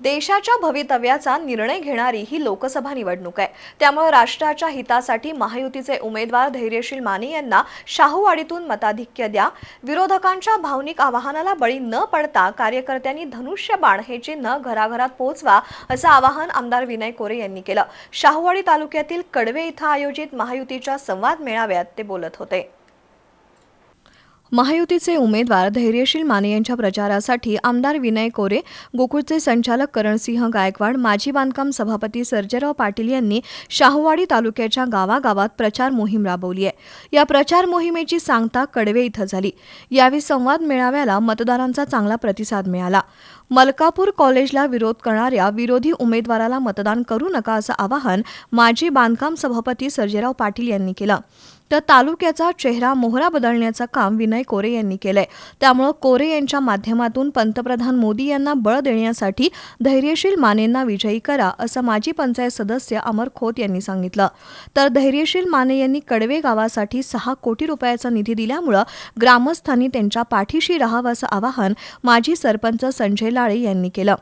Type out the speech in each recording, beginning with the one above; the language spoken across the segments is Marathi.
देशाच्या भवितव्याचा निर्णय घेणारी ही लोकसभा निवडणूक आहे. त्यामुळे राष्ट्राच्या हितासाठी महायुतीचे उमेदवार धैर्यशील माने यांना शाहूवाडीतून मताधिक्य द्या. विरोधकांच्या भावनिक आवाहनाला बळी न पडता कार्यकर्त्यांनी धनुष्यबाण हे चिन्ह घराघरात पोहोचवा असं आवाहन आमदार विनय कोरे यांनी केलं. शाहूवाडी तालुक्यातील कडवे इथं आयोजित महायुतीच्या संवाद मेळाव्यात ते बोलत होते. महायुतीचे उमेदवार धैर्यशील माने यांच्या प्रचारासाठी आमदार विनय कोरे गोकुळचे संचालक करणसिंह गायकवाड माजी बांधकाम सभापती सर्जेराव पाटील यांनी शाहूवाडी तालुक्याच्या गावागावात प्रचार मोहीम राबवली आहे. या प्रचार मोहिमेची सांगता कडवे इथं झाली. यावेळी संवाद मेळाव्याला मतदारांचा चांगला प्रतिसाद मिळाला. मलकापूर कॉलेजला विरोध करणाऱ्या विरोधी उमेदवाराला मतदान करू नका असं आवाहन माजी बांधकाम सभापती सर्जेराव पाटील यांनी केलं. तर तालुक्याचा चेहरा मोहरा बदलण्याचं काम विनय कोरे यांनी केलंय. त्यामुळं कोरे यांच्या माध्यमातून पंतप्रधान मोदी यांना बळ देण्यासाठी धैर्यशील मानेंना विजयी करा असं माजी पंचायत सदस्य अमर खोत यांनी सांगितलं. तर धैर्यशील माने यांनी कडवे गावासाठी सहा कोटी रुपयाचा निधी दिल्यामुळं ग्रामस्थांनी त्यांच्या पाठीशी राहावं असं आवाहन माजी सरपंच संजय लाळे यांनी केलं.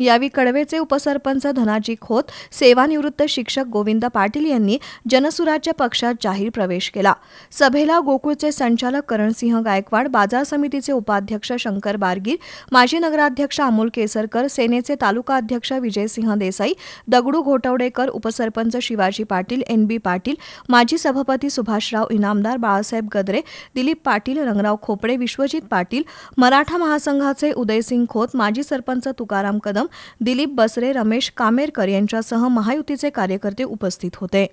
यावेळी कडवेचे उपसरपंच धनाजी खोत सेवानिवृत्त शिक्षक गोविंद पाटील यांनी जनसुराज्य पक्षात जाहीर प्रवेश केला. सभेला गोकुळचे संचालक करणसिंह गायकवाड बाजार समितीचे उपाध्यक्ष शंकर बारगीर माजी नगराध्यक्ष अमोल केसरकर सेनेचे तालुका अध्यक्ष विजयसिंह देसाई दगडू घोटवडेकर उपसरपंच शिवाजी पाटील एन बी पाटील माजी सभापती सुभाषराव इनामदार बाळासाहेब गद्रे दिलीप पाटील रंगराव खोपडे विश्वजित पाटील मराठा महासंघाचे उदयसिंग खोत माजी सरपंच तुकाराम कदम दिलीप बसरे रमेश कामेरकर यांच्यासह महायुतीचे कार्यकर्ते उपस्थित होते.